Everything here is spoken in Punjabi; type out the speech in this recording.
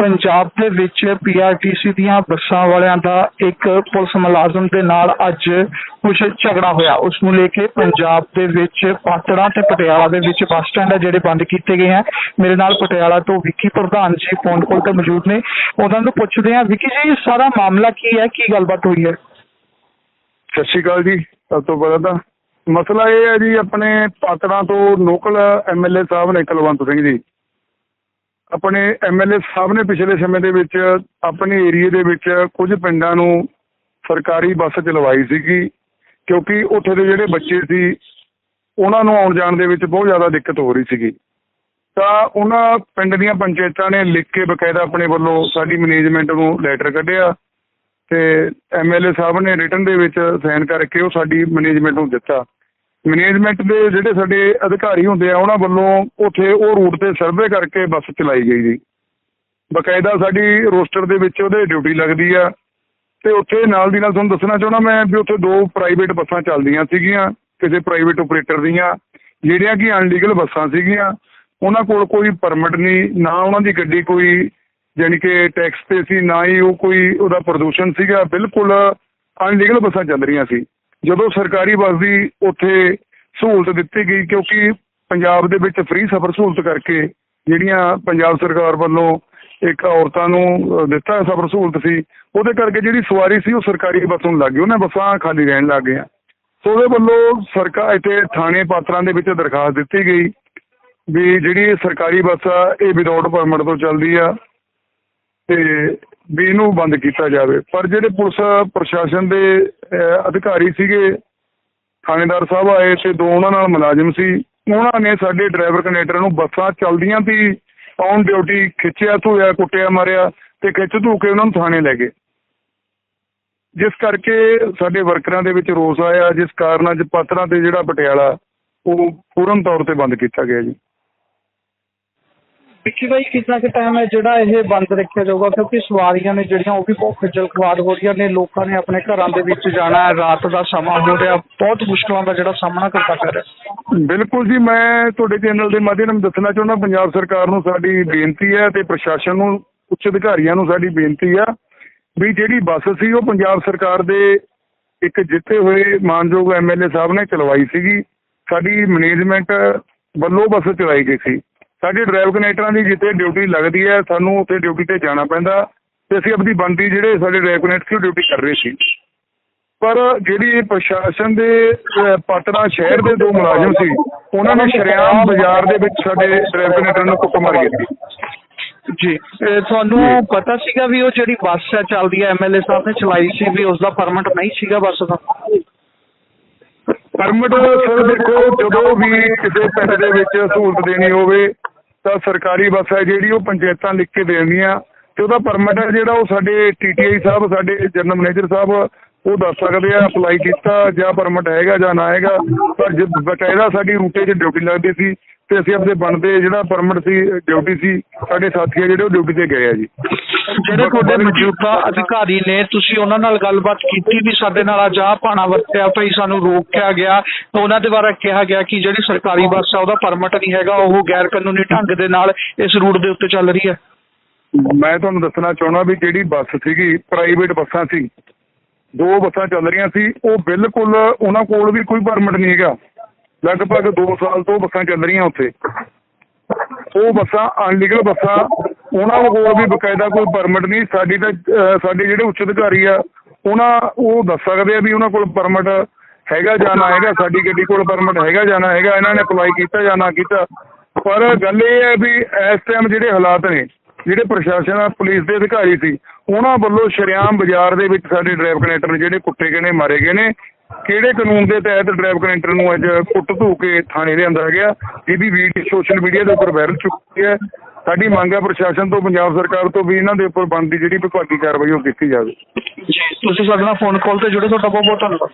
ਪੰਜਾਬ ਦੇ ਵਿੱਚ ਪੀਆਰਟੀਸੀ ਦੀਆਂ ਬੱਸਾਂ ਵਾਲਿਆਂ ਦਾ ਇੱਕ ਪੁਲਿਸ ਮੁਲਾਜ਼ਮ ਦੇ ਨਾਲ ਅੱਜ ਕੁਝ ਝਗੜਾ ਹੋਇਆ। ਉਸ ਨੂੰ ਲੈ ਕੇ ਪੰਜਾਬ ਦੇ ਵਿੱਚ ਪਾਤੜਾ ਤੇ ਪਟਿਆਲਾ ਦੇ ਵਿੱਚ ਬੱਸ ਸਟੈਂਡ ਹੈ ਜਿਹੜੇ ਬੰਦ ਕੀਤੇ ਗਏ ਹੈ ਮੇਰੇ ਨਾਲ ਪਟਿਆਲਾ ਤੋਂ ਵਿੱਕੀ ਪ੍ਰਧਾਨ ਜੀ ਫੋਨ ਕਾਲ ਤੇ ਮੌਜੂਦ ਨੇ। ਉਹਨਾਂ ਨੂੰ ਪੁੱਛਦੇ ਆ ਵਿੱਕੀ ਜੀ, ਸਾਰਾ ਮਾਮਲਾ ਕੀ ਹੈ? ਕੀ ਗੱਲਬਾਤ ਹੋਈ ਹੈ? ਸਤਿ ਸ਼੍ਰੀ ਅਕਾਲ ਜੀ। ਸਭ ਤੋਂ ਪਹਿਲਾਂ ਤਾਂ ਮਸਲਾ ਇਹ ਹੈ ਜੀ, ਆਪਣੇ ਪਾਤੜਾਂ ਤੋਂ ਲੋਕਲ ਐਮਐਲਏ ਸਾਹਿਬ ਨੇ ਕੁਲਵੰਤ ਸਿੰਘ ਜੀ। ਆਪਣੇ ਐਮਐਲਏ ਸਾਹਿਬ ਨੇ ਪਿਛਲੇ ਸਮੇਂ ਦੇ ਵਿੱਚ ਆਪਣੇ ਏਰੀਏ ਦੇ ਵਿੱਚ ਕੁਝ ਪਿੰਡਾਂ ਨੂੰ ਸਰਕਾਰੀ ਬੱਸ ਚਲਵਾਈ ਸੀਗੀ, ਕਿਉਂਕਿ ਉੱਥੇ ਦੇ ਜਿਹੜੇ ਬੱਚੇ ਸੀ, ਉਹਨਾਂ ਨੂੰ ਆਉਣ ਜਾਣ ਦੇ ਵਿੱਚ ਬਹੁਤ ਜ਼ਿਆਦਾ ਦਿੱਕਤ ਹੋ ਰਹੀ ਸੀਗੀ। ਤਾਂ ਉਹਨਾਂ ਪਿੰਡ ਦੀਆਂ ਪੰਚਾਇਤਾਂ ਨੇ ਲਿਖ ਕੇ ਬਕਾਇਦਾ ਆਪਣੇ ਵੱਲੋਂ ਸਾਡੀ ਮੈਨੇਜਮੈਂਟ ਨੂੰ ਲੈਟਰ ਕੱਢਿਆ ਤੇ ਐਮਐਲਏ ਸਾਹਿਬ ਨੇ ਰਿਟਨ ਦੇ ਵਿੱਚ ਸਾਈਨ ਕਰਕੇ ਉਹ ਸਾਡੀ ਮੈਨੇਜਮੈਂਟ ਨੂੰ ਦਿੱਤਾ। ਮੈਨੇਜਮੈਂਟ ਦੇ ਜਿਹੜੇ ਸਾਡੇ ਅਧਿਕਾਰੀ ਹੁੰਦੇ ਆ, ਉਹਨਾਂ ਵੱਲੋਂ ਉੱਥੇ ਉਹ ਰੂਟ ਤੇ ਸਰਵੇ ਕਰਕੇ ਬੱਸ ਚਲਾਈ ਗਈ ਜੀ। ਬਕਾਇਦਾ ਸਾਡੀ ਰੋਸਟਰ ਦੇ ਵਿੱਚ ਉਹਦੇ ਡਿਊਟੀ ਲੱਗਦੀ ਆ ਤੇ ਉੱਥੇ ਨਾਲ ਦੀ ਨਾਲ ਤੁਹਾਨੂੰ ਦੱਸਣਾ ਚਾਹੁੰਦਾ ਮੈਂ ਵੀ ਉੱਥੇ ਦੋ ਪ੍ਰਾਈਵੇਟ ਬੱਸਾਂ ਚੱਲਦੀਆਂ ਸੀਗੀਆਂ, ਕਿਸੇ ਪ੍ਰਾਈਵੇਟ ਆਪਰੇਟਰ ਦੀਆਂ, ਜਿਹੜੀਆਂ ਕਿ ਅਨਲੀਗਲ ਬੱਸਾਂ ਸੀਗੀਆਂ। ਉਹਨਾਂ ਕੋਲ ਕੋਈ ਪਰਮਿਟ ਨਹੀਂ, ਨਾ ਉਹਨਾਂ ਦੀ ਗੱਡੀ ਕੋਈ, ਜਾਣੀ ਕਿ ਟੈਕਸ ਤੇ ਸੀ, ਨਾ ਹੀ ਉਹ ਕੋਈ ਉਹਦਾ ਪ੍ਰਦੂਸ਼ਣ ਸੀਗਾ। ਬਿਲਕੁਲ ਅਨਲੀਗਲ ਬੱਸਾਂ ਚੱਲ ਰਹੀਆਂ ਸੀ। ਜਦੋਂ ਸਰਕਾਰੀ ਬੱਸ ਦੀ ਉੱਥੇ ਸਹੂਲਤ ਦਿੱਤੀ ਗਈ, ਕਿਉਂਕਿ ਪੰਜਾਬ ਦੇ ਵਿੱਚ ਫ੍ਰੀ ਸਫ਼ਰ ਸਹੂਲਤ ਕਰਕੇ ਜਿਹੜੀਆਂ ਪੰਜਾਬ ਸਰਕਾਰ ਵੱਲੋਂ ਇੱਕ ਔਰਤਾਂ ਨੂੰ ਦਿੱਤਾ ਸਫ਼ਰ ਸਹੂਲਤ ਸੀ, ਉਹਦੇ ਕਰਕੇ ਜਿਹੜੀ ਸਵਾਰੀ ਸੀ ਉਹ ਸਰਕਾਰੀ ਬੱਸ ਨੂੰ ਲੱਗ ਗਈ, ਉਹਨਾਂ ਬੱਸਾਂ ਖਾਲੀ ਰਹਿਣ ਲੱਗ ਗਈਆਂ। ਸੋ ਉਹਦੇ ਵੱਲੋਂ ਸਰਕਾਰ ਇੱਥੇ ਥਾਣੇ ਪਾਤਰਾਂ ਦੇ ਵਿੱਚ ਦਰਖਾਸਤ ਦਿੱਤੀ ਗਈ ਵੀ ਜਿਹੜੀ ਸਰਕਾਰੀ ਬੱਸ ਆ, ਇਹ ਵਿਦਆਊਟ ਪਰਮਿਟ ਤੋਂ ਚੱਲਦੀ ਆ ਤੇ ਵੀ ਇਹਨੂੰ ਬੰਦ ਕੀਤਾ ਜਾਵੇ। ਪਰ ਜਿਹੜੇ ਪੁਲਿਸ ਪ੍ਰਸ਼ਾਸਨ ਦੇ ਅਧਿਕਾਰੀ ਸੀਗੇ, ਥਾਣੇਦਾਰ ਸਾਹਿਬ ਆਏ ਤੇ ਦੋ ਉਹਨਾਂ ਨਾਲ ਮੁਲਾਜ਼ਮ ਸੀ। ਉਹਨਾਂ ਨੇ ਸਾਡੇ ਡਰਾਈਵਰ ਕੰਡਕਟਰ ਨੂੰ ਬੱਸਾਂ ਚੱਲਦੀਆਂ ਵੀ ਔਨ ਡਿਊਟੀ ਖਿੱਚਿਆ, ਧੋਇਆ, ਕੁੱਟਿਆ, ਮਾਰਿਆ ਤੇ ਖਿੱਚ ਧੂ ਕੇ ਉਹਨਾਂ ਨੂੰ ਥਾਣੇ ਲੈ ਗਏ। ਜਿਸ ਕਰਕੇ ਸਾਡੇ ਵਰਕਰਾਂ ਦੇ ਵਿੱਚ ਰੋਸ ਆਇਆ, ਜਿਸ ਕਾਰਨ ਅੱਜ ਪਾਤਰਾਂ ਤੇ ਜਿਹੜਾ ਪਟਿਆਲਾ, ਉਹ ਪੂਰਨ ਤੌਰ ਤੇ ਬੰਦ ਕੀਤਾ ਗਿਆ ਜੀ। ਵਿੱਕੀ ਭਾਈ ਕਿੰਨਾ ਕੁ ਟਾਈਮ ਹੈ, ਜਿਹੜਾ ਇਹ ਬੰਦ ਰੱਖਿਆ ਜਾਊਗਾ, ਕਿਉਂਕਿ ਸਵਾਰੀਆਂ ਨੇ ਜਿਹੜੀਆਂ ਉਹ ਵੀ ਬਹੁਤ ਖੱਜਲ ਖਵਾਰ ਹੋ ਰਹੀਆਂ ਨੇ, ਲੋਕਾਂ ਨੇ ਆਪਣੇ ਘਰਾਂ ਦੇ ਵਿੱਚ ਜਾਣਾ ਹੈ, ਰਾਤ ਦਾ ਸਮਾਂ ਹੋ ਰਿਹਾ, ਬਹੁਤ ਮੁਸ਼ਕਲਾਂ ਦਾ ਜਿਹੜਾ ਸਾਹਮਣਾ ਕਰਨਾ ਪੈ ਰਿਹਾ। ਬਿਲਕੁਲ ਜੀ, ਮੈਂ ਤੁਹਾਡੇ ਚੈਨਲ ਦੇ ਮਾਧਿਅਮ ਦੱਸਣਾ ਚਾਹੁੰਦਾ, ਪੰਜਾਬ ਸਰਕਾਰ ਨੂੰ ਸਾਡੀ ਬੇਨਤੀ ਹੈ ਤੇ ਪ੍ਰਸ਼ਾਸਨ ਨੂੰ, ਉੱਚ ਅਧਿਕਾਰੀਆਂ ਨੂੰ ਸਾਡੀ ਬੇਨਤੀ ਆ ਵੀ ਜਿਹੜੀ ਬੱਸ ਸੀ, ਉਹ ਪੰਜਾਬ ਸਰਕਾਰ ਦੇ ਇੱਕ ਜਿੱਤੇ ਹੋਏ ਮਾਨਯੋਗ ਐਮਐਲਏ ਸਾਹਿਬ ਨੇ ਚਲਵਾਈ ਸੀਗੀ। ਸਾਡੀ ਮੈਨੇਜਮੈਂਟ ਵੱਲੋਂ ਬੱਸ ਚਲਾਈ ਗਈ ਸੀ। ਸਾਡੇ ਡਰਾਈਵ ਕਨੈਕਟਰਾਂ ਦੀ ਜਿੱਥੇ ਡਿਊਟੀ ਲੱਗਦੀ ਹੈ ਸਾਨੂੰ ਉੱਥੇ ਡਿਊਟੀ ਤੇ ਜਾਣਾ ਪੈਂਦਾ ਤੇ ਅਸੀਂ ਆਪਣੀ ਬੰਦੀ ਜਿਹੜੇ ਸਾਡੇ ਡਰਾਈਵ ਕਨੈਕਟਰ ਸੀ ਉਹ ਡਿਊਟੀ ਕਰ ਰਹੇ ਸੀ। ਪਰ ਜਿਹੜੀ ਪ੍ਰਸ਼ਾਸਨ ਦੇ ਪਾਤੜਾ ਸ਼ਹਿਰ ਦੇ ਦੋ ਮੁਲਾਜ਼ਮ ਸੀ ਉਹਨਾਂ ਨੇ ਸ਼ਰੇਆਮ ਬਾਜ਼ਾਰ ਦੇ ਵਿੱਚ ਸਾਡੇ ਡਰਾਈਵ ਕਨੈਕਟਰ ਨੂੰ ਕੁੱਟਮਾਰ ਕੀਤੀ ਜੀ ਤੁਹਾਨੂੰ ਪਤਾ ਸੀਗਾ ਵੀ ਉਹ ਜਿਹੜੀ ਬੱਸ ਹੈ ਚੱਲਦੀ ਹੈ ਐਮਐਲਏ ਸਾਹਿਬ ਨੇ ਚਲਾਈ ਸੀ ਵੀ ਉਸ ਦਾ ਪਰਮਿਟ ਨਹੀਂ ਸੀਗਾ ਬੱਸ ਦਾ? ਪਰਮਿਟ ਸਰ ਦੇਖੋ ਜਦੋਂ ਵੀ ਕਿਸੇ ਪਿੰਡ ਦੇ ਵਿੱਚ ਸਹੂਲਤ ਦੇਣੀ ਹੋਵੇ ਤਾਂ ਸਰਕਾਰੀ ਬੱਸ ਹੈ ਜਿਹੜੀ ਉਹ ਪੰਚਾਇਤਾਂ ਲਿਖ ਕੇ ਦੇਣੀਆਂ ਤੇ ਉਹਦਾ ਪਰਮਿਟ ਹੈ ਜਿਹੜਾ ਉਹ ਸਾਡੇ ਟੀਟੀਆਈ ਸਾਹਿਬ, ਸਾਡੇ ਜਨਰਲ ਮੈਨੇਜਰ ਸਾਹਿਬ ਉਹ ਦੱਸ ਸਕਦੇ ਆ ਅਪਲਾਈ ਕੀਤਾ ਜਾਂ ਪਰਮਿਟ ਹੈਗਾ ਜਾਂ ਨਾ ਹੈਗਾ, ਪਰ ਜੇ ਬਕਾਇਦਾ ਸਾਡੀ ਰੂਟੇ 'ਚ ਡਿਊਟੀ ਲੱਗਦੀ ਸੀ ਤੇ ਅਸੀਂ ਆਪਣੇ ਬਣਦੇ ਜਿਹੜਾ ਪਰਮਿਟ ਸੀ ਡਿਊਟੀ ਸੀ, ਸਾਡੇ ਸਾਥੀ ਆ ਜਿਹੜੇ ਉਹ ਡਿਊਟੀ ਤੇ ਗਏ ਆ ਜੀ। ਜਿਹੜੇ ਤੁਹਾਡੇ ਮੌਜੂਦਾ ਅਧਿਕਾਰੀ ਨੇ ਤੁਸੀਂ ਉਹਨਾਂ ਨਾਲ ਗੱਲਬਾਤ ਕੀਤੀ ਵੀ ਸਾਡੇ ਨਾਲ ਅੱਜ ਆਹ ਪਾਣਾ ਵਰਤਿਆ ਭਾਈ ਸਾਨੂੰ ਰੋਕਿਆ ਗਿਆ। ਤਾਂ ਉਹਨਾਂ ਦੇ ਬਾਰੇ ਕਿਹਾ ਗਿਆ ਕਿ ਜਿਹੜੀ ਸਰਕਾਰੀ ਬੱਸ ਆ ਉਹਦਾ ਪਰਮਿਟ ਨਹੀਂ ਹੈਗਾ ਉਹ ਗੈਰ ਕਾਨੂੰਨੀ ਢੰਗ ਦੇ ਨਾਲ ਇਸ ਰੂਟ ਦੇ ਉੱਤੇ ਚੱਲ ਰਹੀ ਹੈ। ਮੈਂ ਤੁਹਾਨੂੰ ਦੱਸਣਾ ਚਾਹੁੰਦਾ ਵੀ ਜਿਹੜੀ ਬੱਸ ਸੀਗੀ ਪ੍ਰਾਈਵੇਟ ਬੱਸਾਂ ਸੀ ਦੋ ਬੱਸਾਂ ਚੱਲ ਰਹੀਆਂ ਸੀ ਉਹ ਬਿਲਕੁਲ ਉਹਨਾਂ ਕੋਲ ਵੀ ਕੋਈ ਪਰਮਿਟ ਨਹੀਂ ਹੈਗਾ। ਲਗਭਗ 2 ਸਾਲ ਤੋਂ ਬੱਸਾਂ ਚੱਲ ਰਹੀਆਂ ਉੱਥੇ। ਉਹ ਬੱਸਾਂ ਅਨਲੀਗਲ ਬੱਸਾਂ ਉਹਨਾਂ ਕੋਲ ਵੀ ਬਕਾਇਦਾ ਕੋਈ ਪਰਮਿਟ ਨਹੀਂ, ਸਾਡੀ ਤਾਂ ਸਾਡੇ ਜਿਹੜੇ ਉੱਚ ਅਧਿਕਾਰੀ ਆ, ਉਹਨਾਂ, ਉਹ ਦੱਸ ਸਕਦੇ ਆ ਵੀ ਉਹਨਾਂ ਕੋਲ ਪਰਮਿਟ ਹੈਗਾ ਜਾਂ ਨਾ ਹੈਗਾ, ਸਾਡੀ ਗੱਡੀ ਕੋਲ ਪਰਮਿਟ ਹੈਗਾ ਜਾਂ ਨਾ ਹੈਗਾ, ਇਹਨਾਂ ਨੇ ਅਪਲਾਈ ਕੀਤਾ ਜਾਂ ਨਾ ਕੀਤਾ। ਪਰ ਗੱਲ ਇਹ ਹੈ ਵੀ ਇਸ ਟਾਈਮ ਜਿਹੜੇ ਹਾਲਾਤ ਨੇ, ਜਿਹੜੇ ਪ੍ਰਸ਼ਾਸਨ ਆ, ਪੁਲਿਸ ਦੇ ਅਧਿਕਾਰੀ ਸੀ, ਉਹਨਾਂ ਵੱਲੋਂ ਸ਼ਰੇਆਮ ਬਾਜ਼ਾਰ ਦੇ ਵਿੱਚ ਸਾਡੇ ਡਰਾਈਵ ਕਨੈਕਟਰ ਜਿਹੜੇ ਕੁੱਟੇ ਗਏ ਨੇ, ਮਾਰੇ ਗਏ ਨੇ। ਕਿਹੜੇ ਕਾਨੂੰਨ ਦੇ ਤਹਿਤ ਡਰਾਈਵ ਕਨੈਕਟਰ ਨੂੰ ਅੱਜ ਕੁੱਟ ਧੂ ਕੇ ਥਾਣੇ ਦੇ ਅੰਦਰ ਗਿਆ? ਇਹਦੀ ਵੀਡੀਓ ਸੋਸ਼ਲ ਮੀਡੀਆ ਦੇ ਉੱਪਰ ਵਾਇਰਲ ਚੁੱਕੀ ਹੈ। ਸਾਡੀ ਮੰਗ ਹੈ ਪ੍ਰਸ਼ਾਸਨ ਤੋਂ, ਪੰਜਾਬ ਸਰਕਾਰ ਤੋਂ ਵੀ ਇਹਨਾਂ ਦੇ ਉੱਪਰ ਬਣਦੀ ਜਿਹੜੀ ਵਿਭਾਗੀ ਕਾਰਵਾਈ ਉਹ ਕੀਤੀ ਜਾਵੇ। ਜੀ, ਤੁਸੀਂ ਸਾਡੇ ਨਾਲ ਫੋਨ ਕਾਲ ਤੇ ਜੁੜੇ, ਤੁਹਾਡਾ ਬਹੁਤ ਬਹੁਤ ਧੰਨਵਾਦ।